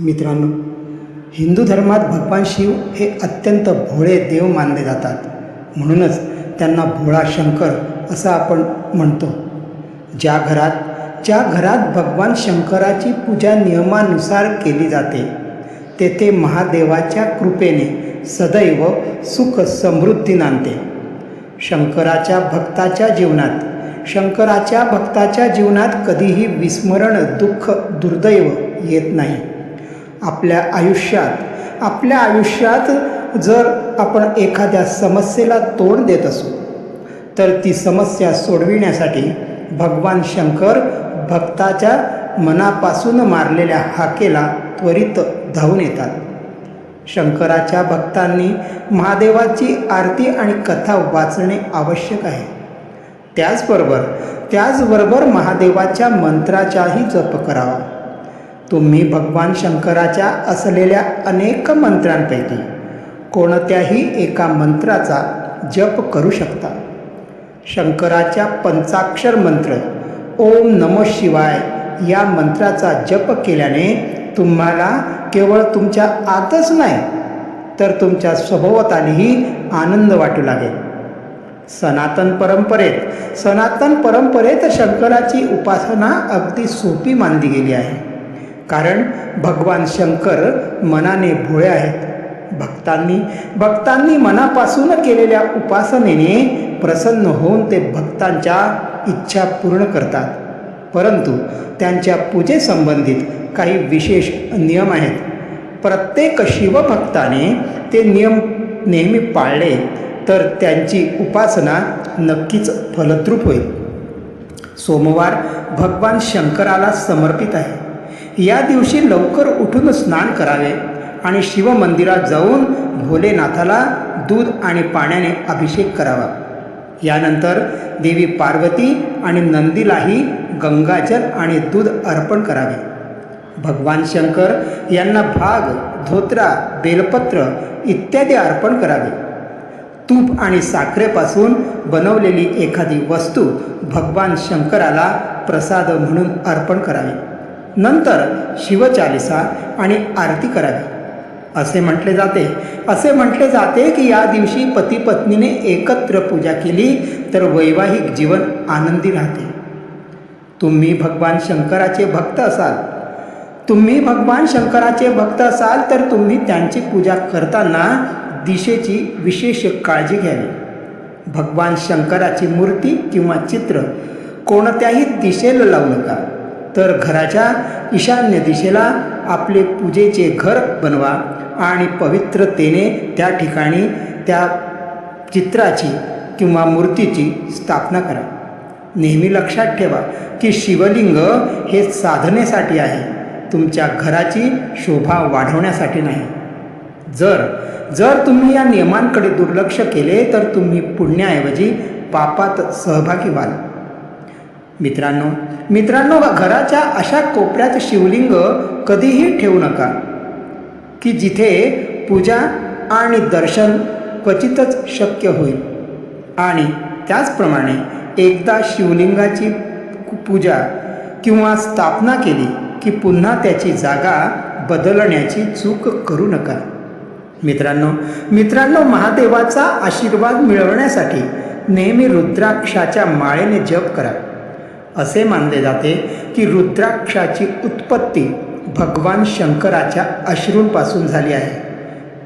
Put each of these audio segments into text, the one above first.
मित्रांनो हिंदू धर्मात भगवान शिव हे अत्यंत भोळे देव मानले जातात. म्हणूनच त्यांना भोळा शंकर असं आपण म्हणतो. ज्या घरात ज्या घरात भगवान शंकराची पूजा नियमानुसार केली जाते तेथे महादेवाच्या कृपेने सदैव सुख समृद्धी नांदते. शंकराच्या भक्ताच्या जीवनात शंकराच्या भक्ताच्या जीवनात कधीही विस्मरण दुःख दुर्दैव येत नाही. आपल्या आयुष्यात. आपल्या आयुष्यात जर आपण एखाद्या समस्येला तोंड देत असू तर ती समस्या सोडविण्यासाठी भगवान शंकर भक्ताच्या मनापासून मारलेल्या हाकेला त्वरित धावून येतात. शंकराच्या भक्तांनी महादेवाची आरती आणि कथा वाचणे आवश्यक आहे. त्याचबरोबर त्याचबरोबर महादेवाच्या मंत्राचाही जप करावा. तुम्ही भगवान शंकराच्या असलेल्या अनेक मंत्रांपैकी कोणत्याही एका मंत्राचा जप करू शकता. शंकराच्या पंचाक्षर मंत्र ओम नम शिवाय या मंत्राचा जप केल्याने तुम्हाला केवळ तुमच्या आतच नाही तर तुमच्या स्वभावातालीही आनंद वाटू लागेल. सनातन परंपरेत सनातन परंपरेत शंकराची उपासना अगदी सोपी मानली गेली आहे. कारण भगवान शंकर मनाने भोळे आहेत. भक्तांनी भक्तांनी मनापासून केलेल्या उपासनेने प्रसन्न होऊन ते भक्तांच्या इच्छा पूर्ण करतात. परंतु त्यांच्या पूजेसंबंधित काही विशेष नियम आहेत. प्रत्येक शिवभक्ताने ते नियम नेहमी पाळले तर त्यांची उपासना नक्कीच फलद्रूप होईल. सोमवार भगवान शंकराला समर्पित आहे. या दिवशी लवकर उठून स्नान करावे आणि शिवमंदिरात जाऊन भोलेनाथाला दूध आणि पाण्याने अभिषेक करावा. यानंतर देवी पार्वती आणि नंदीलाही गंगाजल आणि दूध अर्पण करावे. भगवान शंकर यांना भाग धोत्रा बेलपत्र इत्यादी अर्पण करावे. तूप आणि साखरेपासून बनवलेली एखादी वस्तू भगवान शंकराला प्रसाद म्हणून अर्पण करावी. नंतर शिवचालिसा आणि आरती करावी. असे म्हटले जाते. असे म्हटले जाते की या दिवशी पती पत्नीने एकत्र पूजा केली तर वैवाहिक जीवन आनंदी राहते. तुम्ही भगवान शंकराचे भक्त असाल. तुम्ही भगवान शंकराचे भक्त असाल तर तुम्ही त्यांची पूजा करताना दिशेची विशेष काळजी घ्यावी. भगवान शंकराची मूर्ती किंवा चित्र कोणत्याही दिशेला लावू नका. तर घराच्या ईशान्य दिशेला आपले पूजेचे घर बनवा आणि पवित्रतेने त्या ठिकाणी त्या चित्राची किंवा मूर्तीची स्थापना करा. नेहमी लक्षात ठेवा की शिवलिंग हे साधनेसाठी आहे. तुमच्या घराची शोभा वाढवण्यासाठी नाही. जर जर तुम्ही या नियमांकडे दुर्लक्ष केले तर तुम्ही पुण्याऐवजी पापात सहभागी व्हाल. मित्रांनो मित्रांनो घराच्या अशा कोपऱ्यात शिवलिंग कधीही ठेवू नका. की जिथे पूजा आणि दर्शन क्वचितच शक्य होईल. आणि त्याचप्रमाणे एकदा शिवलिंगाची पूजा किंवा स्थापना केली की पुन्हा त्याची जागा बदलण्याची चूक करू नका. मित्रांनो मित्रांनो महादेवाचा आशीर्वाद मिळवण्यासाठी नेहमी रुद्राक्षाच्या माळेने जप करा. असे मानले जाते की रुद्राक्षाची उत्पत्ती भगवान शंकराच्या अश्रूंपासून झाली आहे.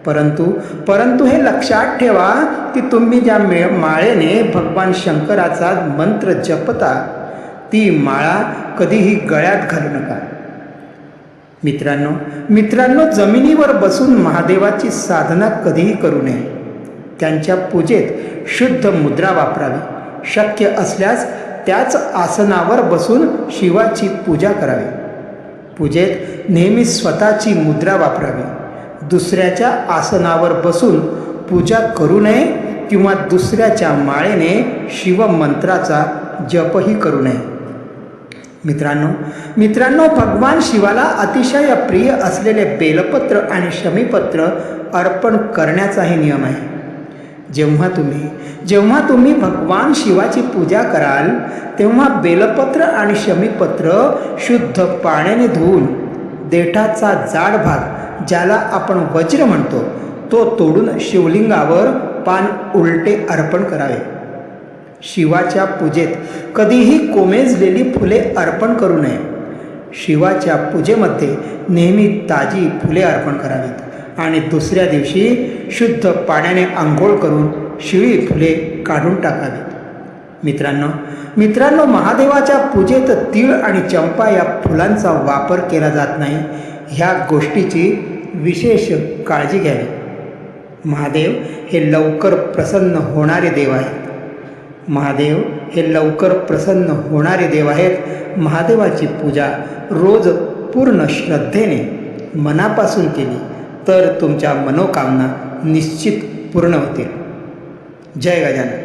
परंतु परंतु हे लक्षात ठेवा की तुम्ही ज्या मे माळेने भगवान शंकराचा मंत्र जपता ती माळा कधीही गळ्यात घालू नका. मित्रांनो मित्रांनो जमिनीवर बसून महादेवाची साधना कधीही करू नये. त्यांच्या पूजेत शुद्ध मुद्रा वापरावी. शक्य असल्यास त्याच आसनावर बसून शिवाची पूजा करावी. पूजेत नेहमी स्वतःची मुद्रा वापरावी. दुसऱ्याच्या आसनावर बसून पूजा करू नये किंवा दुसऱ्याच्या माळेने शिवमंत्राचा जपही करू नये. मित्रांनो मित्रांनो भगवान शिवाला अतिशय प्रिय असलेले बेलपत्र आणि शमीपत्र अर्पण करण्याचाही नियम आहे. जेव्हा तुम्ही जेव्हा तुम्ही भगवान शिवाची पूजा कराल तेव्हा बेलपत्र आणि शमीपत्र शुद्ध पाण्याने धुवून देठाचा जाड भाग ज्याला आपण वज्र म्हणतो तो तोडून शिवलिंगावर पान उलटे अर्पण करावे. शिवाच्या पूजेत कधीही कोमेजलेली फुले अर्पण करू नये. शिवाच्या पूजेमध्ये नेहमी ताजी फुले अर्पण करावीत. आणि दुसऱ्या दिवशी शुद्ध पाण्याने आंघोळ करून शिळी फुले काढून टाकावीत मित्रांनो मित्रांनो महादेवाच्या पूजेत तीळ आणि चंपा या फुलांचा वापर केला जात नाही ह्या गोष्टीची विशेष काळजी घ्यावी. महादेव हे लवकर प्रसन्न होणारे देव आहेत. महादेव हे लवकर प्रसन्न होणारे देव आहेत. महादेवाची पूजा रोज पूर्ण श्रद्धेने मनापासून केली. तर तुमच्या मनोकामना निश्चित पूर्ण होतील. जय गजानन.